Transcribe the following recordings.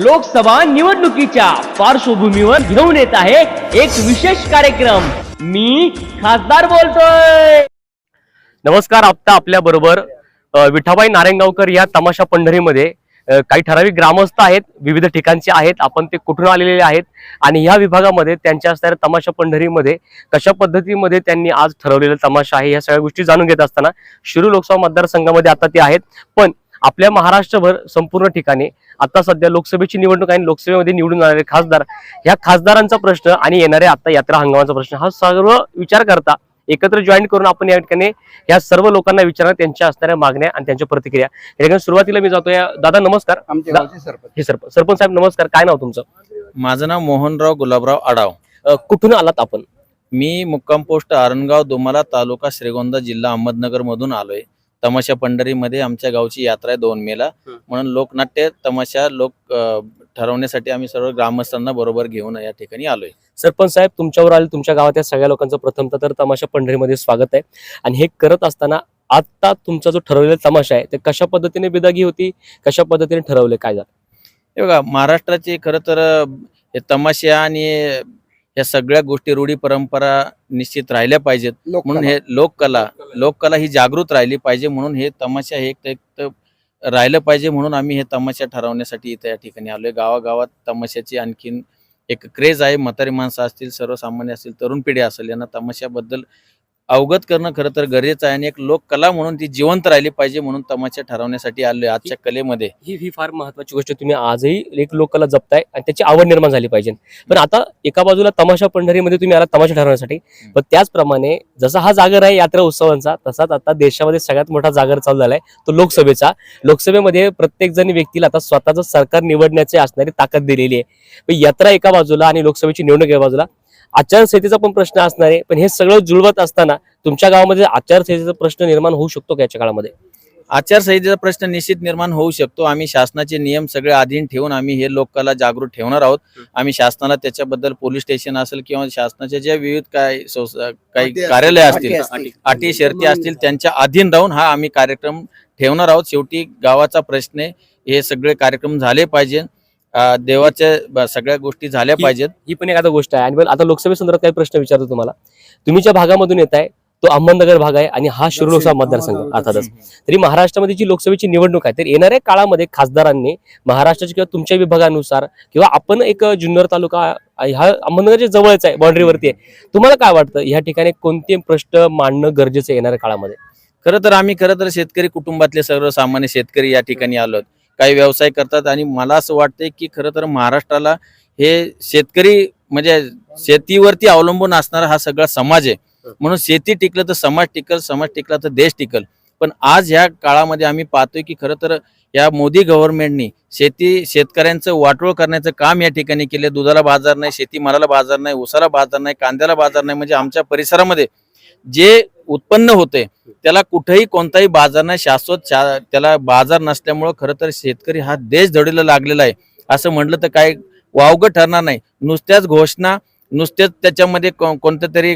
लोकसभा निवडणुकीच्या पार्श्वभूमीवर घेऊन येत आहे एक विशेष कार्यक्रम. मी खासदार बोलतोय. नमस्कार आता आपल्या बरोबर विठाबाई नारायणगावकर या तमाशा पंढरीमध्ये काही ठराविक ग्रामस्थ आहेत विविध ठिकाणचे आहेत आपण ते कुठून आलेले आहेत आणि ह्या विभागामध्ये त्यांच्या असणाऱ्या तमाशा पंढरीमध्ये कशा पद्धतीमध्ये त्यांनी आज ठरवलेला तमाशा आहे या सगळ्या गोष्टी जाणून घेत असताना शिरू लोकसभा मतदारसंघामध्ये आता ते आहेत. पण आपल्या महाराष्ट्रभर संपूर्ण ठिकाणी आता सध्या लोकसभेची निवडणूक आहे आणि लोकसभेमध्ये निवडून आलेले खासदार ह्या खासदारांचा प्रश्न आणि येणाऱ्या आता यात्रा हंगामाचा प्रश्न हा सर्व विचार करता एकत्र जॉईन करून आपण या ठिकाणी या सर्व लोकांना विचारणार त्यांच्या असणाऱ्या मागण्या आणि त्यांच्या प्रतिक्रिया. या ठिकाणी सुरुवातीला मी जातो या दादा नमस्कार. दा- सरपंच. हे सरपंच. सरपंच साहेब नमस्कार. काय नाव तुमचं? माझं नाव मोहनराव गुलाबराव आडाव. अ, कुठून आलात आपण? मी मुक्काम पोस्ट आरणगाव दोमाला तालुका श्रीगोंदा जिल्हा अहमदनगर मधून आलोय. तमाशा पंढरीमध्ये आमच्या गावची यात्रा आहे दोन मेला. म्हणून लोकनाट्य तमाशा लोक ठरवण्यासाठी आम्ही सर्व ग्रामस्थांना बरोबर घेऊन या ठिकाणी आलोय. सरपंच साहेब तुमच्यावर आले तुमच्या गावात या सगळ्या लोकांचं प्रथमतः तर तमाशा पंढरीमध्ये स्वागत आहे. आणि हे करत असताना आता तुमचा जो ठरवलेला तमाशा आहे ते कशा पद्धतीने बिदागी होती? कशा पद्धतीने ठरवले? काय झालं? हे बघा महाराष्ट्राचे खरं तर हे तमाशा आणि या सगळ्या गोष्टी रूढी परंपरा निश्चित राहिल्या पाहिजेत. म्हणून हे लोककला लोककला. ही जागृत राहिली पाहिजे म्हणून हे तमाशा हे एक एक राहिलं पाहिजे म्हणून आम्ही हे तमाशा ठरवण्यासाठी इथं या ठिकाणी आलोय. गावागावात तमाशाची आणखीन एक क्रेज आहे. म्हातारी माणसं असतील सर्वसामान्य असतील तरुण पिढी असेल यांना तमाशाबद्दल अवगत करणं खरं तर गरजेचं आहे आणि एक लोककला म्हणून ती जिवंत राहिली पाहिजे म्हणून तमाशा ठरवण्यासाठी आलोय आजच्या कलेमध्ये. ही ही फार महत्वाची गोष्ट तुम्ही आजही एक लोकांना जपताय आणि त्याची आवड निर्माण झाली पाहिजे. पण आता एका बाजूला तमाशा पंढरीमध्ये तुम्ही आला तमाशा ठरवण्यासाठी. पण त्याचप्रमाणे जसा हा जागर आहे यात्रा उत्सवांचा तसाच आता देशामध्ये सगळ्यात मोठा जागर चालू झालाय तो लोकसभेचा. लोकसभेमध्ये प्रत्येक जण व्यक्तीला आता स्वतःचं सरकार निवडण्याची असणारी ताकद दिलेली आहे. यात्रा एका बाजूला आणि लोकसभेची निवडणूक एका बाजूला आचारसंहितेचा पण प्रश्न असणार आहे. पण हे सगळं जुळवत असताना तुमच्या गावामध्ये आचारसंहितेचा प्रश्न निर्माण होऊ शकतो का याच्या काळामध्ये? आचारसंहितेचा प्रश्न निश्चित निर्माण होऊ शकतो. आम्ही शासनाचे नियम सगळे अधीन ठेवून आम्ही हे लोककला जागृत ठेवणार आहोत. आम्ही शासनाला त्याच्याबद्दल पोलीस स्टेशन असेल किंवा शासनाचे जे विविध काय काही कार्यालय असतील. अटी शर्ती असतील त्यांच्या अधीन राहून हा आम्ही कार्यक्रम ठेवणार आहोत. शेवटी गावाचा प्रश्न आहे. हे सगळे कार्यक्रम झाले पाहिजे. देवाच्या सगळ्या गोष्टी झाल्या ही- पाहिजेत. ही पण एखादा गोष्ट आहे. आणि बरं आता लोकसभेसंदर्भात काही प्रश्न विचारतो तुम्हाला. तुम्ही ज्या भागामधून येत आहे तो अहमदनगर भाग आहे आणि हा शिरूर लोकसभा मतदारसंघ अर्थातच. तरी महाराष्ट्रामध्ये जी लोकसभेची निवडणूक आहे तर येणाऱ्या काळामध्ये खासदारांनी महाराष्ट्राच्या किंवा तुमच्या विभागानुसार किंवा आपण एक जुन्नर तालुका ह्या अहमदनगरच्या जवळच आहे बाउंड्रीवरती आहे तुम्हाला काय वाटतं? ह्या ठिकाणी कोणते प्रश्न मांडणं गरजेचं आहे येणाऱ्या काळामध्ये? खरं तर आम्ही खरं तर शेतकरी कुटुंबातले सर्वसामान्य शेतकरी या ठिकाणी आलोत. काही व्यवसाय करतात आणि मला असं वाटतंय की खरं तर महाराष्ट्राला हे शेतकरी म्हणजे शेतीवरती अवलंबून असणारा हा सगळा समाज आहे. म्हणून शेती टिकलं तर समाज टिकल समाज टिकला तर देश टिकल. पण आज ह्या काळामध्ये आम्ही पाहतोय की खरं तर या मोदी गव्हर्नमेंटनी शेती शेतकऱ्यांचं वाटोळ करण्याचं काम या ठिकाणी केले दुधाला बाजार नाही शेतीमालाला बाजार नाही उसाला बाजार नाही कांद्याला बाजार नाही. म्हणजे आमच्या परिसरामध्ये जे उत्पन्न होते त्याला कुठेही कोणताही बाजार नाही शाश्वत शा- त्याला बाजार नसल्यामुळं खरं तर शेतकरी हा देश धडीला लागलेला आहे. असं म्हटलं तर काय वावगं ठरणार नाही. नुसत्याच घोषणा नुसतेच त्याच्यामध्ये को- कोणत्या तरी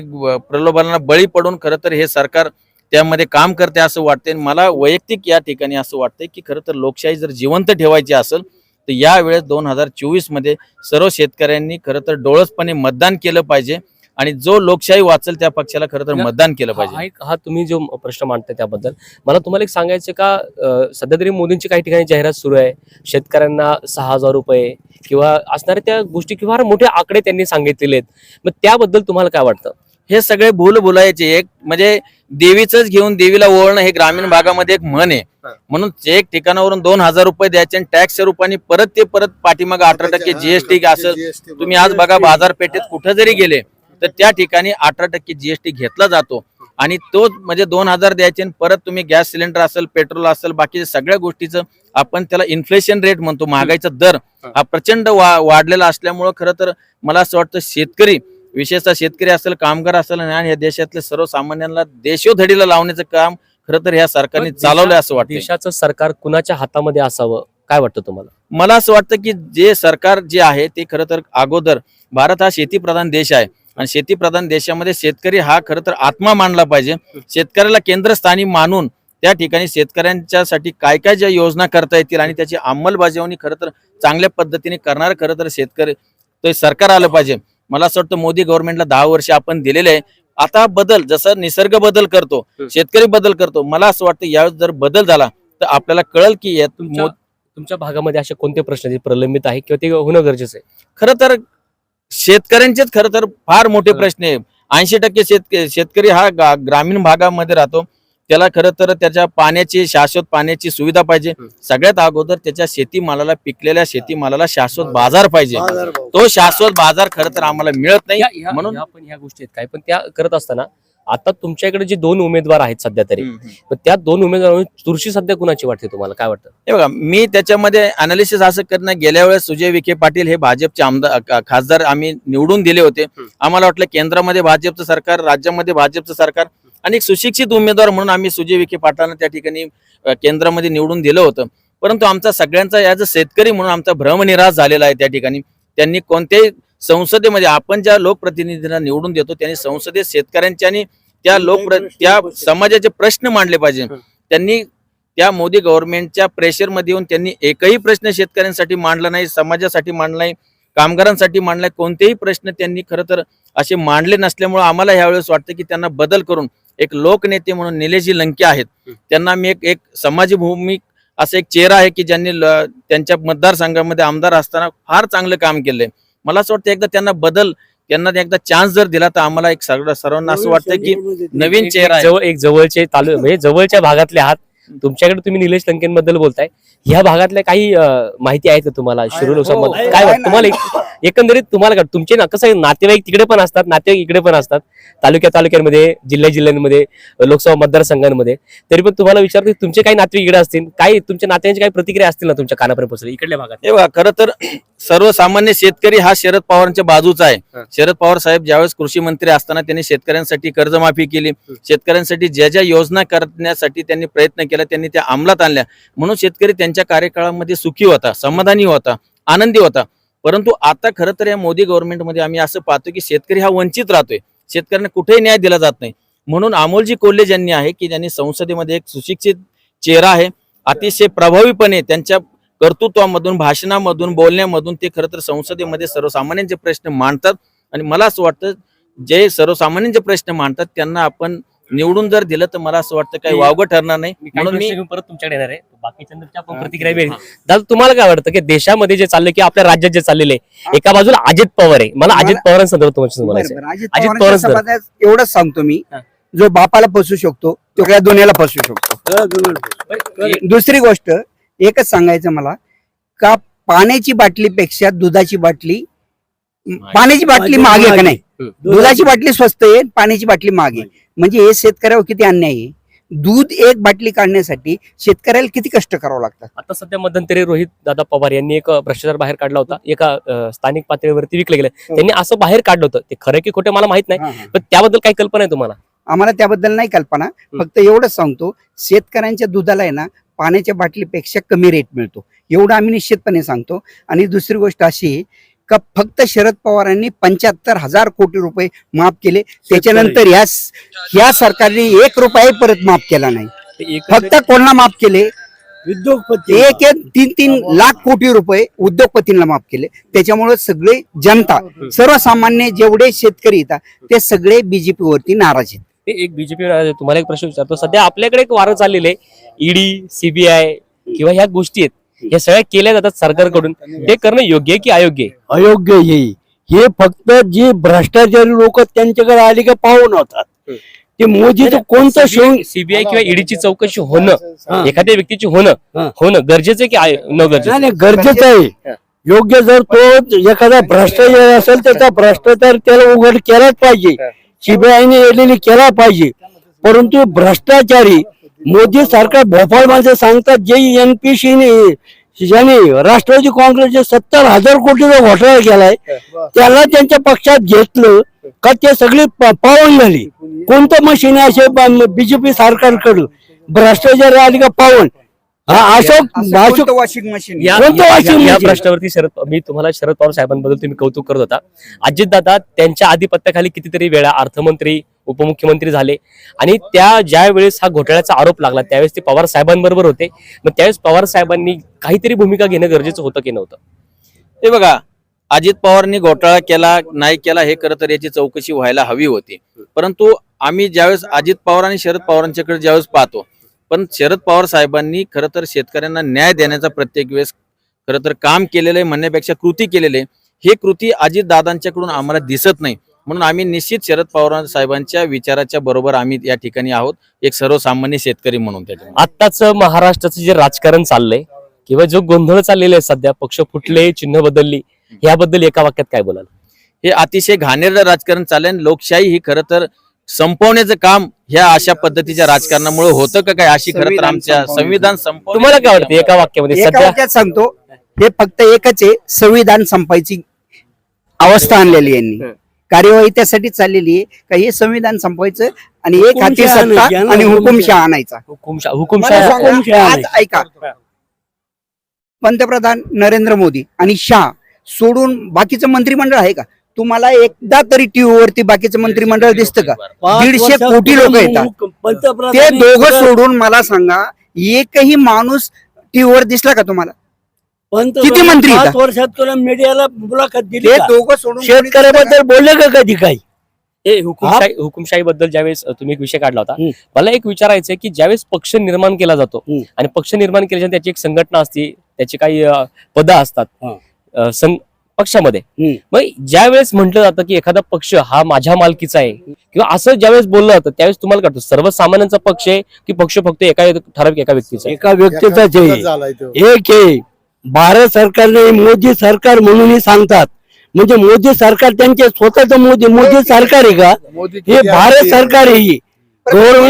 प्रलोभनाला बळी पडून खरं तर हे सरकार त्यामध्ये काम करते असं वाटते आणि मला वैयक्तिक या ठिकाणी असं वाटतंय की खरं तर लोकशाही जर जिवंत ठेवायची असेल तर यावेळेस दोन हजार चोवीसमध्ये सर्व शेतकऱ्यांनी खरं तर डोळसपणे मतदान केलं पाहिजे. आणि जो लोकशाही वाचेल त्या पक्षाला खरं तर मतदान केलं पाहिजे. हा तुम्ही जो प्रश्न मांडताय त्याबद्दल मला तुम्हाला एक सांगायचं का सध्या तरी मोदींची काही ठिकाणी जाहिरात सुरू आहे शेतकऱ्यांना सहा हजार रुपये किंवा असणाऱ्या त्या गोष्टी किंवा मोठे आकडे त्यांनी सांगितलेले आहेत. मग त्याबद्दल तुम्हाला काय वाटतं? हे सगळे भूल भुलायचे एक म्हणजे देवीच घेऊन देवीला ओळणं हे ग्रामीण भागामध्ये एक म्हण आहे. म्हणून एक ठिकाणावरून दोन हजार रुपये द्यायचे आणि टॅक्सच्या रूपाने परत ते परत पाठीमाग अठरा टक्के जीएसटी असेल. तुम्ही आज बघा बाजारपेठेत कुठं जरी गेले तर त्या ठिकाणी अठरा टक्के जीएसटी घेतला जातो. आणि तो म्हणजे दोन हजार द्यायचे आणि परत तुम्ही गॅस सिलेंडर असेल पेट्रोल असेल बाकीच्या सगळ्या गोष्टीचं आपण त्याला इन्फ्लेशन रेट म्हणतो महागाईचा दर हा. प्रचंड वा वाढलेला असल्यामुळं खरं तर मला असं वाटतं शेतकरी विशेषतः शेतकरी असेल कामगार असेल आणि या देशातल्या सर्वसामान्यांना देशोधडीला लावण्याचं काम खरं तर ह्या सरकारने पण चालवलंय असं वाटतं देशाचं सरकार कुणाच्या हातामध्ये असावं? काय वाटतं तुम्हाला? मला असं वाटतं की जे सरकार जे आहे ते खरं तर अगोदर भारत हा शेतीप्रधान देश आहे. आणि शेतीप्रधान देशामध्ये शेतकरी हा खरं तर आत्मा मानला पाहिजे. शेतकऱ्याला केंद्रस्थानी मानून त्या ठिकाणी शेतकऱ्यांच्यासाठी काय काय ज्या योजना करता येतील आणि त्याची अंमलबजावणी खरं तर चांगल्या पद्धतीने करणार खरं तर शेतकरी ते सरकार आलं पाहिजे. मला असं वाटतं मोदी गव्हर्नमेंटला दहा वर्ष आपण दिलेले आहे. आता बदल जसं निसर्ग बदल करतो. शेतकरी बदल करतो. मला असं वाटतं यावेळेस जर बदल झाला तर आपल्याला कळल की यात तुमच्या भागामध्ये असे कोणते प्रश्न प्रलंबित आहे किंवा ते होणं गरजेचं आहे? खरं तर शेतकऱ्यांचेच खरं तर फार मोठे. प्रश्न आहे. ऐंशी टक्के शेतक शेतकरी हा ग्रामीण भागामध्ये राहतो. त्याला खरं तर त्याच्या पाण्याची शाश्वत पाण्याची सुविधा पाहिजे. सगळ्यात अगोदर त्याच्या शेतीमालाला पिकलेल्या शेतीमालाला शाश्वत बाजार पाहिजे. तो शाश्वत बाजार खरं तर आम्हाला मिळत नाही. म्हणून- या पण ह्या गोष्टी आहेत. काय पण त्या करत असताना आता तुमच्याकडे जे दोन उमेदवार आहेत सध्या तरी त्या दोन उमेदवारांची चुरशी सध्या कुणाची वाटते तुम्हाला? काय वाटतं? हे बघा मी त्याच्यामध्ये अनालिसिस असं करणं गेल्या वेळेस सुजय विखे पाटील हे भाजपचे आमदार खासदार आम्ही निवडून दिले होते. आम्हाला वाटलं केंद्रामध्ये भाजपचं सरकार राज्यामध्ये भाजपचं सरकार आणि एक सुशिक्षित उमेदवार म्हणून आम्ही सुजय विखे पाटलांना त्या ठिकाणी केंद्रामध्ये निवडून दिलं होतं. परंतु आमचा सगळ्यांचा ॲज अ शेतकरी म्हणून आमचा भ्रमनिराश झालेला आहे त्या ठिकाणी. त्यांनी कोणत्याही संसदेमध्ये आपण ज्या लोकप्रतिनिधींना निवडून देतो त्यांनी संसदेत शेतकऱ्यांच्या आणि त्या लोक त्या समाजाचे प्रश्न मांडले पाहिजे. त्यांनी त्या मोदी गव्हर्नमेंटच्या प्रेशरमध्ये येऊन त्यांनी एकही प्रश्न शेतकऱ्यांसाठी मांडला नाही समाजासाठी मांडला नाही कामगारांसाठी मांडलाय कोणतेही प्रश्न त्यांनी खरं तर असे मांडले नसल्यामुळे आम्हाला ह्यावेळेस वाटतं की त्यांना बदल करून एक लोकनेते म्हणून निलेशजी लंके आहेत. त्यांना मी एक एक समाजी भूमिक असं एक चेहरा आहे की ज्यांनी त्यांच्या मतदारसंघामध्ये आमदार असताना फार चांगलं काम केलंय मला असं वाटतं एकदा त्यांना बदल त्यांना एकदा चान्स जर दिला तर आम्हाला एक सगळं सर्वांना असं वाटतं की नवीन चेहरा जवळ एक जवळचे तालु म्हणजे जवळच्या भागातले आहात. तुमच्याकडे तुम्ही निलेश लंकेंबद्दल बोलताय. ह्या भागातल्या काही माहिती आहे का तुम्हाला शिरूर लोकसभा हो, काय. तुम्हाला एक- एकंदरीत तुम्हाला काय- तुमचे ना कसं आहे नातेवाईक तिकडे पण असतात नातेवाईक इकडे पण असतात तालुक्या तालुक्यांमध्ये जिल्ह्या जिल्ह्यांमध्ये लोकसभा मतदारसंघांमध्ये. तरी पण तुम्हाला विचारतो तुमचे काही नातेवाईक इकडे असतील काही तुमच्या नात्यांची काही प्रतिक्रिया असतील ना तुमच्या कानापर्यंत पोहोचले इकडल्या भागात? बघा खरं तर सर्वसामान्य शेतकरी हा शरद पवारांच्या बाजूचा आहे. शरद पवार साहेब ज्यावेळेस कृषी मंत्री असताना त्यांनी शेतकऱ्यांसाठी कर्जमाफी केली. शेतकऱ्यांसाठी ज्या ज्या योजना करण्यासाठी त्यांनी प्रयत्न केला त्यांनी त्या अंमलात आणल्या. म्हणून शेतकरी त्यांच्या कार्यकाळामध्ये सुखी होता समाधानी होता आनंदी होता. परंतु आता खरं तर या मोदी गव्हर्नमेंटमध्ये आम्ही असं पाहतो की शेतकरी हा वंचित राहतोय. शेतकऱ्यांना कुठेही न्याय दिला जात नाही. म्हणून अमोलजी कोल्हे ज्यांनी आहे की ज्यांनी संसदेमध्ये एक सुशिक्षित चेहरा आहे अतिशय प्रभावीपणे त्यांच्या कर्तृत्वामधून भाषणामधून बोलण्यामधून ते खरं तर संसदेमध्ये सर्वसामान्यांचे प्रश्न मांडतात. आणि मला असं वाटतं जे सर्वसामान्यांचे प्रश्न मांडतात त्यांना आपण निवडून जर दिलं तर मला असं वाटतं काही वावगं ठरणार नाही. म्हणून मी परत तुमच्याकडे येणार आहे. बाकीच्या प्रतिक्रिया वेगळी दादा तुम्हाला काय वाटतं की देशामध्ये जे चाललंय की आपल्या राज्यात जे चाललेलं आहे एका बाजूला अजित पवार आहे. मला अजित पवारांसंदर्भात. अजित समाजात एवढंच सांगतो मी. जो बापाला फसू शकतो तो काय दोन्हीला फसू शकतो. दुसरी गोष्ट एकच सांगायचं मला का पाण्याची बाटलीपेक्षा दुधाची बाटली पाण्याची बाटली मागे. का नाही. दुधाची बाटली स्वस्त आहे पाण्याची बाटली मागे. म्हणजे हे शेतकऱ्यावर किती अन्याय आहे? दूध एक बाटली काढण्यासाठी शेतकऱ्याला किती कष्ट करावं लागतात? आता सध्या मध्यंतरी रोहित दादा पवार यांनी एक भ्रष्टाचार बाहेर काढला होता. एका स्थानिक पातळीवरती विकलं गेलं. हो. त्यांनी असं बाहेर काढलं होतं. ते खरं की खोटं मला माहीत नाही. पण त्याबद्दल काही कल्पना आहे तुम्हाला? आम्हाला त्याबद्दल नाही कल्पना. फक्त एवढंच सांगतो शेतकऱ्यांच्या दुधाला आहे ना पाण्याच्या बाटलीपेक्षा कमी रेट मिळतो. एवढं आम्ही निश्चितपणे सांगतो. आणि दुसरी गोष्ट अशी का फक्त शरद पवारांनी पंच्याहत्तर हजार कोटी रुपये माफ केले. त्याच्यानंतर या या सरकारने एक रुपयाही परत माफ केला नाही. फक्त कोणाला माफ केले? उद्योगपती एक एक तीन तीन लाख कोटी रुपये उद्योगपतींना माफ केले. त्याच्यामुळे सगळे जनता सर्वसामान्य जेवढे शेतकरी येतात ते सगळे बीजेपी वरती नाराज आहेत. ते एक बीजेपी तुम्हाला एक प्रश्न विचारतो. सध्या आपल्याकडे एक वारं चाललेलं आहे. ईडी सीबीआय किंवा ह्या गोष्टी आहेत ह्या सगळ्या केल्या जातात सरकारकडून. ते करणं योग्य आहे की अयोग्य आहे? अयोग्य हे हे फक्त जे भ्रष्टाचारी लोक त्यांच्याकडे आले का पाहून होतात. हम्म. ते मोदीचं कोणतं शिवून सीबीआय किंवा ईडीची चौकशी होणं. एखाद्या व्यक्तीची होणं. होणं गरजेचं आहे की न गरजेचं नाही, गरजेचं आहे. योग्य जर तो एखादा भ्रष्टाचार असेल त्याचा भ्रष्टाचार त्याला उघड केलाच पाहिजे. सीबीआयने एलेली केला पाहिजे. परंतु भ्रष्टाचारी मोदी सरकार भोपाळमध्ये सांगतात जे एनपीसी ज्याने राष्ट्रवादी काँग्रेसचे सत्तर हजार कोटीचा घोटाळा केलाय त्याला त्यांच्या पक्षात घेतलं का ते सगळी प- पावन झाली. कोणतं मशीन असे बीजेपी सरकारकडं? भ्रष्टाचार आली का पावन हा अशोक अशोक वॉशिंग मशीन या कोणतं या-? प्रश्नावरती शरद मी तुम्हाला शरद पवार साहेबांबद्दल तुम्ही कौतुक करत होता. अजित दादा त्यांच्या आधिपत्याखाली कितीतरी वेळा अर्थमंत्री उपमुख्यमंत्री झाले. आणि त्या ज्या वेळेस हा घोटाळ्याचा आरोप लागला त्यावेळेस ते पवार साहेबांबरोबर होते. मग त्यावेळेस पवार साहेबांनी काहीतरी भूमिका घेणं गरजेचं होतं की नव्हतं? हे बघा अजित पवारांनी घोटाळा केला नाही केला हे खरं तर याची चौकशी व्हायला हवी होती. परंतु आम्ही ज्यावेळेस अजित पवार आणि शरद पवारांच्याकडे ज्यावेळेस पाहतो पण शरद पवार साहेबांनी खरं तर शेतकऱ्यांना न्याय देण्याचा प्रत्येक वेळेस खरं तर काम केलेलं आहे म्हणण्यापेक्षा कृती केलेली आहे. ही कृती अजित दादांच्याकडून आम्हाला दिसत नाही. म्हणून आम्ही निश्चित शरद पवार साहेबांच्या विचाराच्या बरोबर आम्ही या ठिकाणी आहोत. एक सर्वसामान्य शेतकरी म्हणून त्याच्यामध्ये. आत्ताच महाराष्ट्राचं जे राजकारण चाललंय किंवा जो गोंधळ चाललेला आहे सध्या पक्ष फुटले चिन्ह बदलली याबद्दल एका वाक्यात काय बोलाल? हे अतिशय घाणेरडं राजकारण चाललंय आणि लोकशाही ही खरं तर संपवण्याचं काम ह्या अशा पद्धतीच्या राजकारणामुळे होतं का काय? अशी खरं तर संविधान आमच्या. संविधान संपव तुम्हाला काय वाटतं? एका वाक्यामध्ये एका सध्या? वाक्यात सांगतो. हे फक्त एकच आहे संविधान संपायची अवस्था आणलेली यांनी. कार्यवाही त्यासाठी चाललेली आहे का हे संविधान संपवायचं आणि एक हाती हुकुमशाह सत्ता आणि हुकुमशाह. हुकुमशाह आणायचा. हुकुमशा मला हुकुमशाह सांगा, हुकुमशाह आज ऐका. पंतप्रधान नरेंद्र मोदी आणि शाह सोडून बाकीचं मंत्रिमंडळ आहे का? तुम्हाला एकदा तरी टीव्ही वरती बाकीचं मंत्रिमंडळ दिसतं का दीडशे कोटी लोक येतात. ते दोघं सोडून मला सांगा एकही माणूस टीव्हीवर दिसला का तुम्हाला किती मंत्री? वर्षात तुला मीडियाला मुलाखत दिली? दोघं सोडून शेतकऱ्याबद्दल बोलले का कधी काही हे हुकुमशाही हुकुमशाही बद्दल ज्यावेळेस तुम्ही एक विषय काढला होता. मला एक विचारायचं आहे की ज्यावेळेस पक्ष निर्माण केला जातो. आणि पक्ष निर्माण केल्याच्या त्याची एक संघटना असते त्याची काही पदं असतात पक्षामध्ये. मग ज्या वेळेस म्हटलं जातं की एखादा पक्ष हा माझ्या मालकीचा आहे किंवा असं ज्यावेळेस बोललं जातं त्यावेळेस तुम्हाला वाटतं? सर्वसामान्यांचा पक्ष आहे की पक्ष फक्त एका ठराविक एका व्यक्तीचा एका व्यक्तीचाच आहे झालाय तो. एक आहे. भारत सरकारने मोदी सरकार म्हणूनही सांगतात. म्हणजे मोदी सरकार त्यांचे स्वतःच मोदी मोदी सरकार आहे का? मोदी हे भारत सरकार आहे ही.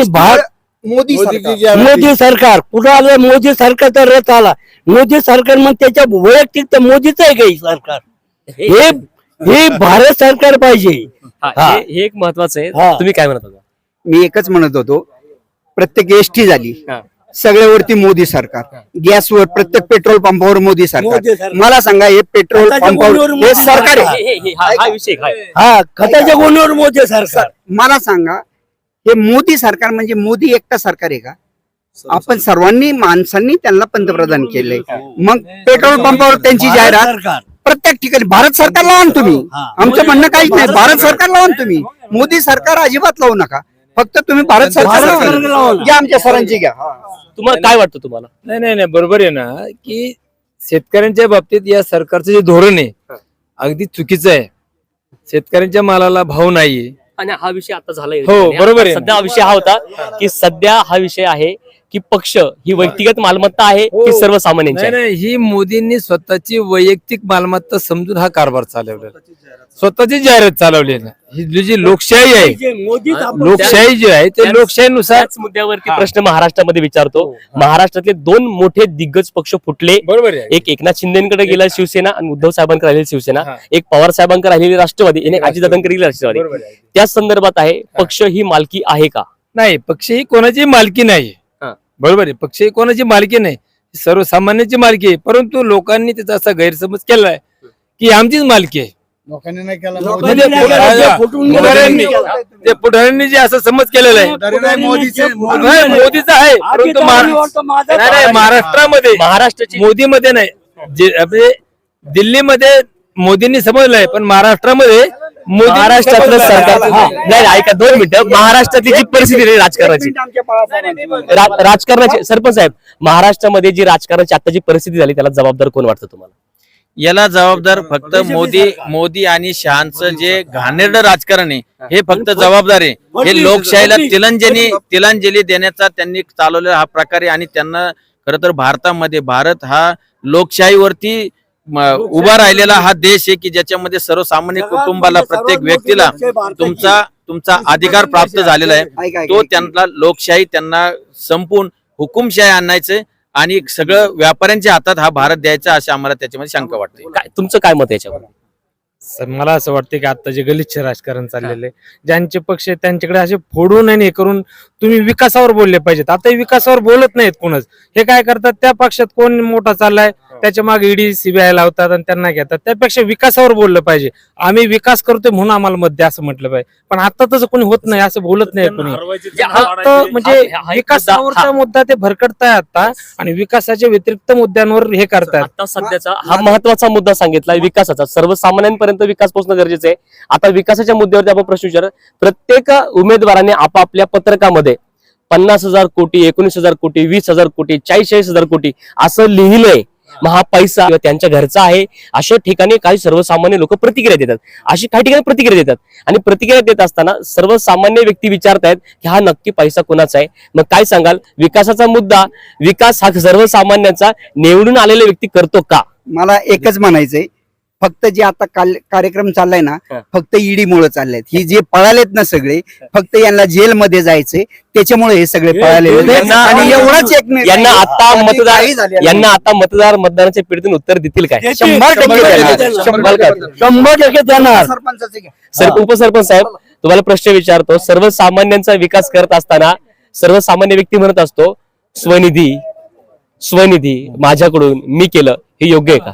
भारत मोदी मोदी सरकार. कुठं आलं मोदी सरकारचा रथ आला. मोदी सरकार मग त्याच्या वैयक्तिक तर मोदीच आहे का ही सरकार? हे हे भारत सरकार पाहिजे. हा, हा. हे हे एक महत्वाचं आहे. हा. तुम्ही काय म्हणत होता? मी एकच म्हणत होतो प्रत्येक एसटी झाली हा. सगळ्यावरती मोदी सरकार गॅसवर प्रत्येक पेट्रोल पंपावर मोदी मोदी सरकार. सरकार. मला सांगा हे पेट्रोल पंपावर गोणीवर हे मोदी सरकार. आहे. हे- हे- हे- हा हा विषय काय हा खताच्या गुणावर मोदी सरकार. मला सांगा हे मोदी सरकार म्हणजे मोदी एकटा सरकार आहे का? आपण सर्वांनी माणसांनी त्यांना पंतप्रधान केलंय. मग पेट्रोल पंपावर त्यांची भारत जाहिरात सरकार. प्रत्येक ठिकाणी भारत सरकार लावा ना तुम्ही. हा. आमचं म्हणणं काहीच नाही. भारत सरकार लावा ना तुम्ही. मोदी सरकार अजिबात लावू नका. फक्त तुम्ही भारत सरकार. घ्या आमच्या सरांची घ्या. तुम्हाला काय वाटतं तुम्हाला? नाही नाही नाही. बरोबर आहे ना की शेतकऱ्यांच्या बाबतीत या सरकारचं जे धोरण आहे अगदी चुकीचं आहे. शेतकऱ्यांच्या मालाला भाव नाहीये. आणि हा विषय आता झालाय. हो, आणि बरोबर आहे. सध्या हा विषय हा होता की सध्या हा विषय आहे की पक्ष ही व्यक्तिगत मालमत्ता आहे की हो. सर्वसामान्यांची नाही आहे? नाही ही मोदींनी स्वतःची वैयक्तिक मालमत्ता समजून हा कारभार चालवलेला स्वतःची जाहिरात चालवली ही जी लोकशाही आहे जे मोदीच आपण- लोकशाही जी आहे ते त्याच- लोकशाहीनुसार त्याच मुद्द्यावरती हा. प्रश्न महाराष्ट्रामध्ये विचारतो. महाराष्ट्रातले दोन मोठे दिग्गज पक्ष फुटले. बरोबर आहे. एक एकनाथ शिंदेकडे गेला शिवसेना आणि उद्धव साहेबांकडे राहिलेली शिवसेना. हा. एक पवार साहेबांकडे राहिलेली राष्ट्रवादी आणि अजितदादांकडे गेली राष्ट्रवादी. बरोबर आहे. त्याच संदर्भात आहे पक्ष ही मालकी आहे का? नाही पक्ष ही कोणाची मालकी नाही. हा. बरोबर आहे. पक्ष ही कोणाची मालकी नाही. सर्वसामान्याची मालकी आहे. परंतु लोकांनी त्याचा असा गैरसमज केलाय की आमचीच मालकी आहे. लोकांनी नाही केला. म्हणजे केलं, पुढाऱ्यांनी- केलं. ते पुढाऱ्यांनी जे असं समज केलेलं आहे. नाही मोदीचे नाही, मोदीचं आहे. परंतु महारा- नाही, नाही? महाराष्ट्रामध्ये महाराष्ट्राची मोदीमध्ये नाही. जे म्हणजे दिल्लीमध्ये मोदींनी समजलंय पण महाराष्ट्रामध्ये महाराष्ट्रातलं सरकार हा, नाही ऐका दोन मिनिटं. महाराष्ट्रातली जी परिस्थिती आहे राजकारणाची. रा- राजकारणाची सरपंच साहेब महाराष्ट्रामध्ये जी राजकारणाची आता जी परिस्थिती झाली त्याला जबाबदार कोण वाटतं तुम्हाला? याला जबाबदार फक्त मोदी मोदी आणि शहांचं जे घाणेरडं राजकारण आहे हे. फक्त जबाबदार आहे. हे लोकशाहीला तिलांजली तिलांजली देण्याचा त्यांनी चालवलेला हा प्रकार आहे आणि त्यांना खर तर भारतामध्ये भारत हा लोकशाहीवरती उभा राहिलेला हा देश आहे की ज्याच्यामध्ये सर्वसामान्य कुटुंबाला प्रत्येक व्यक्तीला तुमचा तुमचा अधिकार प्राप्त झालेला आहे. तो त्यांना लोकशाही त्यांना संपून हुकुमशाही आणायचं आणि सगळं व्यापाऱ्यांच्या हातात हा भारत द्यायचा अशी आम्हाला त्याच्यामध्ये शंका वाटते. काय तुमचं काय मत आहे याच्यावर? सर मला असं वाटतं की आता जे गलिच्छ राजकारण चाललेलं आहे ज्यांचे पक्ष आहेत त्यांच्याकडे असे फोडून आणि हे करून तुम्ही विकासावर बोलले पाहिजेत. आता विकासावर बोलत नाहीत कोणच. हे काय करतात? त्या पक्षात कोण मोठा चाललाय? त्याच्यामागे ईडी सीबीआय लावतात आणि त्यांना घेतात. त्यापेक्षा विकासावर बोललं पाहिजे. आम्ही विकास करतोय म्हणून आम्हाला मत द्या असं म्हटलं पाहिजे. पण आता तसं कोणी होत नाही असं बोलत नाही कोणी. फक्त म्हणजे एक विकासावरचा मुद्दा- ते भरकडताय आता आणि विकासाच्या व्यतिरिक्त मुद्द्यांवर हे करतायत. आता सध्याचा हा महत्त्वाचा मुद्दा सांगितला विकासाचा. सर्वसामान्यांपर्यंत विकास पोहोचणं गरजेचं आहे. आता विकासाच्या मुद्द्यावरती आपण प्रश्न विचार. प्रत्येक उमेदवाराने आपापल्या पत्रकामध्ये पन्नास हजार कोटी एकोणीस हजार कोटी वीस हजार कोटी चाळीस चाळीस हजार कोटी असं लिहिलंय. मग हा पैसा किंवा त्यांच्या घरचा आहे अशा ठिकाणी काही सर्वसामान्य लोक प्रतिक्रिया देतात. अशी काही ठिकाणी प्रतिक्रिया देतात. आणि प्रतिक्रिया देत असताना सर्वसामान्य व्यक्ती विचारतायत की हा नक्की पैसा कोणाचा आहे? मग काय सांगाल? विकासाचा मुद्दा विकास हा सर्वसामान्यांचा निवडून आलेला व्यक्ती करतो का? मला एकच म्हणायचंय फक्त जे आता काल- कार्यक्रम चाललाय ना. फक्त ईडी मुळे चाललेत. ही जे पळालेत ना सगळे फक्त यांना जेलमध्ये जायचंय. त्याच्यामुळे हे सगळे. यांना- आणि एवढाच एक यांना आता मतदार. यांना आता मतदार मतदानाच्या पिढीतून उत्तर देतील काय? शंभर टक्के. शंभर टक्के. शंभर टक्के देणार. सर उपसरपंच साहेब तुम्हाला प्रश्न विचारतो. सर्वसामान्यांचा विकास करत असताना सर्वसामान्य व्यक्ती म्हणत असतो स्वनिधी स्वनिधी माझ्याकडून मी केलं. हे योग्य आहे का?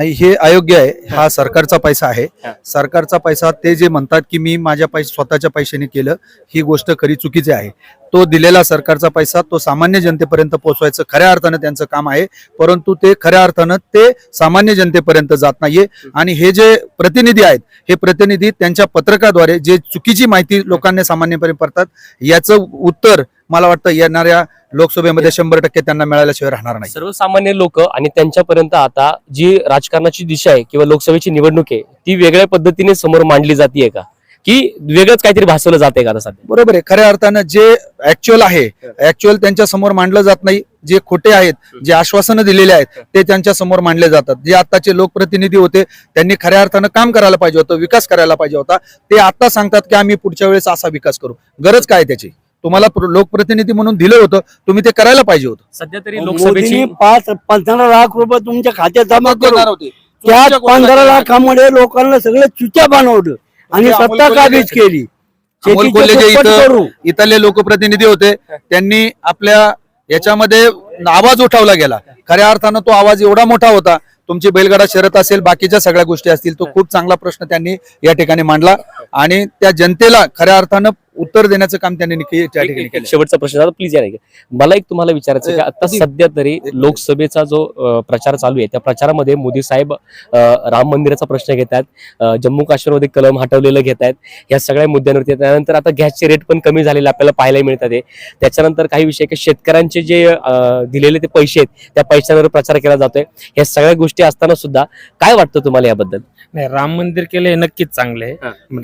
नाही हे अयोग्य आहे. हा. सरकारचा पैसा आहे. सरकारचा पैसा ते जे म्हणतात की मी माझ्या पैसे स्वतःच्या पैशाने केलं ही गोष्ट खरी चुकीची आहे. तो दिलेला सरकारचा पैसा तो सामान्य जनतेपर्यंत पोहोचवायचं खऱ्या अर्थानं त्यांचं काम आहे. परंतु ते खऱ्या अर्थानं ते सामान्य जनतेपर्यंत जात नाहीये. आणि हे जे प्रतिनिधी आहेत हे प्रतिनिधी त्यांच्या पत्रकाद्वारे जे चुकीची माहिती लोकांना सामान्यपणे पडतात याचं उत्तर मला वाटतं येणाऱ्या लोकसभेमध्ये शंभर टक्के त्यांना मिळाल्याशिवाय राहणार नाही. सर्वसामान्य लोक आणि त्यांच्यापर्यंत आता जी राजकारणाची दिशा आहे किंवा लोकसभेची निवडणूक आहे ती वेगळ्या पद्धतीने समोर मांडली जाते का? की वेगळंच काहीतरी भासवलं जाते का आता सध्या? बरोबर आहे. खऱ्या अर्थानं जे ऍक्च्युअल आहे ऍक्च्युअल त्यांच्यासमोर मांडलं जात नाही. जे खोटे आहेत जे आश्वासनं दिलेले आहेत ते त्यांच्यासमोर मांडले जातात. जे आताचे लोकप्रतिनिधी होते त्यांनी खऱ्या अर्थानं काम करायला पाहिजे होतं विकास करायला पाहिजे होता. ते आता सांगतात की आम्ही पुढच्या वेळेस असा विकास करू. गरज काय त्याची? तुम्हाला प्र- लोकप्रतिनिधी म्हणून दिलं होतं तुम्ही ते करायला पाहिजे होतं. सध्या तरी लोकसभेची पाच पंधरा लाख रुपये तुमच्या खात्यात जमा करू देणार होते. त्या पंधरा लाखामध्ये लोकांना सगळं चुच्या बनवलं आणि सत्ता काबीज केली. इथले लोकप्रतिनिधी होते त्यांनी आपल्या याच्यामध्ये आवाज उठवला गेला. खऱ्या अर्थानं तो आवाज एवढा मोठा होता तुमची बैलगाडा शर्यत असेल बाकीच्या सगळ्या गोष्टी असतील तो खूप चांगला प्रश्न त्यांनी या ठिकाणी मांडला. आणि त्या जनतेला खऱ्या अर्थानं उत्तर देण्याचं काम त्यांनी त्या ठिकाणी केलं शेवटचा प्रश्न आता प्लीज या नाही मला एक तुम्हाला विचारायचं आहे की आता. सध्या तरी लोकसभेचा जो प्रचार चालू आहे त्या प्रचारामध्ये मोदी साहेब राम मंदिराचा प्रश्न घेत आहेत जम्मू काश्मीरमध्ये कलम हटवलेलं घेत आहेत या सगळ्या मुद्द्यांवरती त्यानंतर आता गॅसचे रेट पण कमी झालेले आपल्याला पाहायला मिळतात आहे त्याच्यानंतर काही विषय की शेतकऱ्यांचे जे दिलेले ते पैसे आहेत त्या पैशांवर प्रचार केला जातोय. या सगळ्या गोष्टी असताना सुद्धा काय वाटतं तुम्हाला याबद्दल? नाही राम मंदिर केलं हे नक्कीच चांगलं. आहे.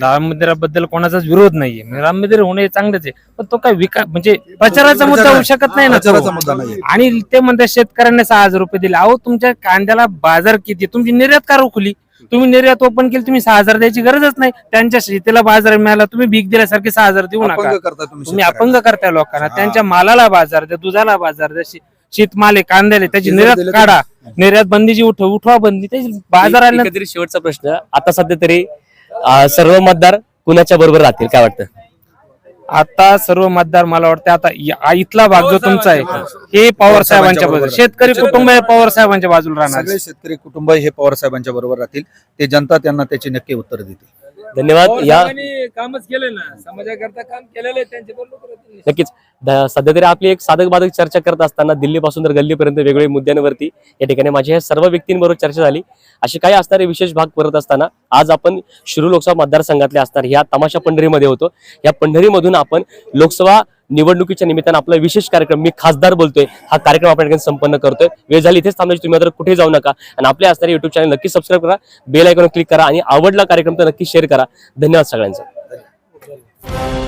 राम मंदिराबद्दल कोणाचाच विरोध नाहीये. राम मंदिर होणे हे चांगलंच आहे. पण तो काय विकास म्हणजे प्रचाराचा मुद्दा होऊ शकत नाही ना तो. प्रचाराचा मुद्दा नाही. आणि ते म्हणतात शेतकऱ्यांना सहा हजार रुपये दिले. अहो तुमच्या कांद्याला बाजार किती तुमची निर्यात का रोखली? तुम्ही निर्यात ओपन केली तुम्ही सहा हजार द्यायची गरजच नाही. त्यांच्या शेतीला बाजार मिळाला तुम्ही भीक दिल्यासारखे सहा हजार देऊ नका. अपंग करता तुम्ही तुम्ही शेतकऱ्याला. अपंग करताय लोकांना. त्यांच्या मालाला बाजार द्या दुधाला बाजार द्या. शे- शेतमाल आहे कांद्याला आहे, त्याची निर्यात दिलं तर- काढा. निर्यात बंदीची उठव उठवा बंदी त्याची बाजार आल्या एकंदरीत शेवटचा प्रश्न आता सध्या तरी अ, सर्व मतदार कुणाच्या बरोबर राहतील काय वाटतं? आता सर्व मतदार मला वाटतं आता या- इथला भाग जो तुमचा आहे हे पवार साहेबांच्या बाजूला शेतकरी कुटुंब हे पवार साहेबांच्या बाजूला राहणार. सगळे शेतकरी कुटुंब हे पवार साहेबांच्या बरोबर राहतील. ते जनता त्यांना त्याची नक्की उत्तर देतील. धन्यवाद. या कामच केलं ना. समाजाकरता काम केलेलं आहे त्यांचे नक्कीच. सध्या तरी आपली एक साधक बाधक चर्चा करत असताना दिल्लीपासून तर गल्लीपर्यंत वेगवेगळ्या मुद्द्यांवरती या ठिकाणी माझ्या ह्या सर्व व्यक्तींबरोबर चर्चा झाली. असे काही असणारे विशेष भाग करत असताना आज आपण शिरू लोकसभा मतदारसंघातले असणार. ह्या तमाशा पंढरीमध्ये होतो. या पंढरीमधून आपण लोकसभा निवडणुकीच्या निमित्तानं आपला विशेष कार्यक्रम मी खासदार बोलतोय. हा कार्यक्रम आपण संपन्न करतोय. वेळ झाली इथेच थांबायची तुम्ही मात्र कुठे जाऊ नका. आणि आपल्या असणारे युट्यूब चॅनल नक्की सबस्क्राईब करा. बेल आयकॉन क्लिक करा आणि आवडला कार्यक्रम तर नक्की शेअर करा. धन्यवाद सगळ्यांचा.